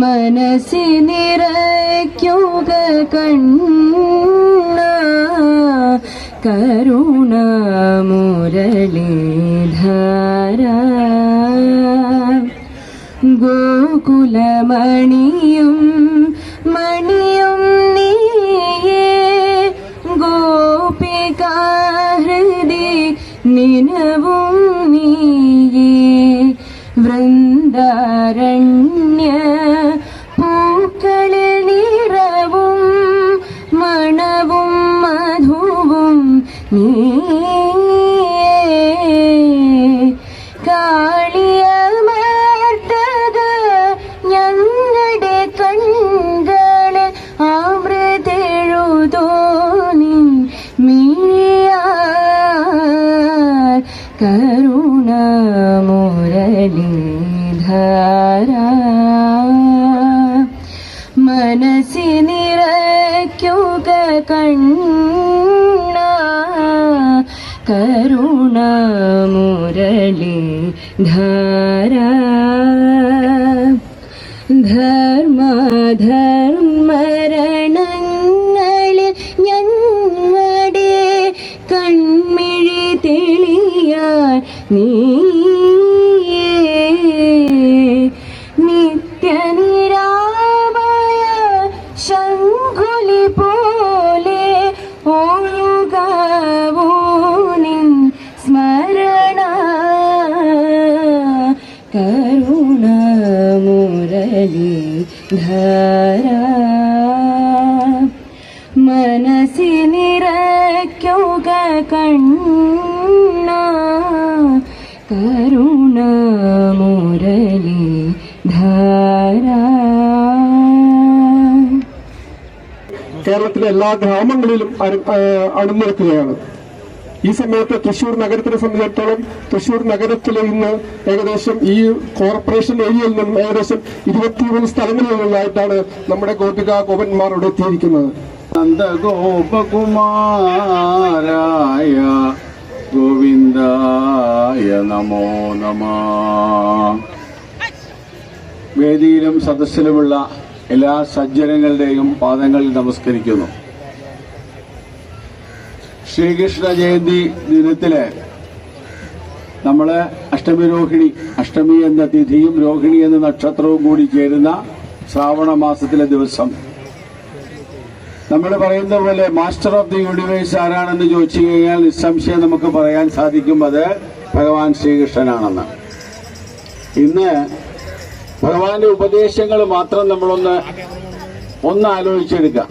മനസ്സിനിറയ്ക്കുക കണ്ണ കരുണ മുരളീധാര ഗോകുലമണിയും മണിയും നീയേ ഗോപികാഹൃതി നിനവും നീയേ. വൃന്ദാരണ്യ കൺകൾ അമൃതെഴുതോ നിൻ മിഴിയാൽ കരുണ മനസ്സി നിറയ്ക്കുക കണ്ണ. കരുണ മുരളി ധാര ധർമ്മധർമ്മരണങ്ങളിൽ ഞങ്ങളുടെ കൺമിഴി തെളിയാൻ നീയേ ധാര. കണ്ണ. കരുണ മുരളി ധാര. കേരളത്തിലെ എല്ലാ ഗ്രാമങ്ങളിലും അണിനിരക്കുകയാണ്. ഈ സമയത്ത് തൃശൂർ നഗരത്തിനെ സംബന്ധിച്ചിടത്തോളം തൃശൂർ നഗരത്തിൽ ഇന്ന് ഏകദേശം ഈ കോർപ്പറേഷൻ ഏരിയയിൽ നിന്നും ഏകദേശം ഇരുപത്തിമൂന്ന് സ്ഥലങ്ങളിൽ നിന്നായിട്ടാണ് നമ്മുടെ ഗോപിക ഗോപന്മാർ ഇവിടെ എത്തിയിരിക്കുന്നത്. നന്ദഗോപകുമാരായ ഗോവിന്ദായ നമോ നമ. വേദിയിലും സദസ്സിലുമുള്ള എല്ലാ സജ്ജനങ്ങളുടെയും പാദങ്ങളിൽ നമസ്കരിക്കുന്നു. ശ്രീകൃഷ്ണ ജയന്തി ദിനത്തിൽ നമ്മൾ അഷ്ടമി രോഹിണി അഷ്ടമി എന്ന തിഥിയും രോഹിണി എന്ന നക്ഷത്രവും കൂടി ചേരുന്ന ശ്രാവണ മാസത്തിലെ ദിവസം. നമ്മൾ പറയുന്ന പോലെ മാസ്റ്റർ ഓഫ് ദി യൂണിവേഴ്സ് ആരാണെന്ന് ചോദിച്ചു കഴിഞ്ഞാൽ നിസ്സംശയം നമുക്ക് പറയാൻ സാധിക്കും അത് ഭഗവാൻ ശ്രീകൃഷ്ണനാണെന്ന്. ഇന്ന് ഭഗവാന്റെ ഉപദേശങ്ങൾ മാത്രം നമ്മളൊന്ന് ഒന്ന് ആലോചിച്ചെടുക്കാം.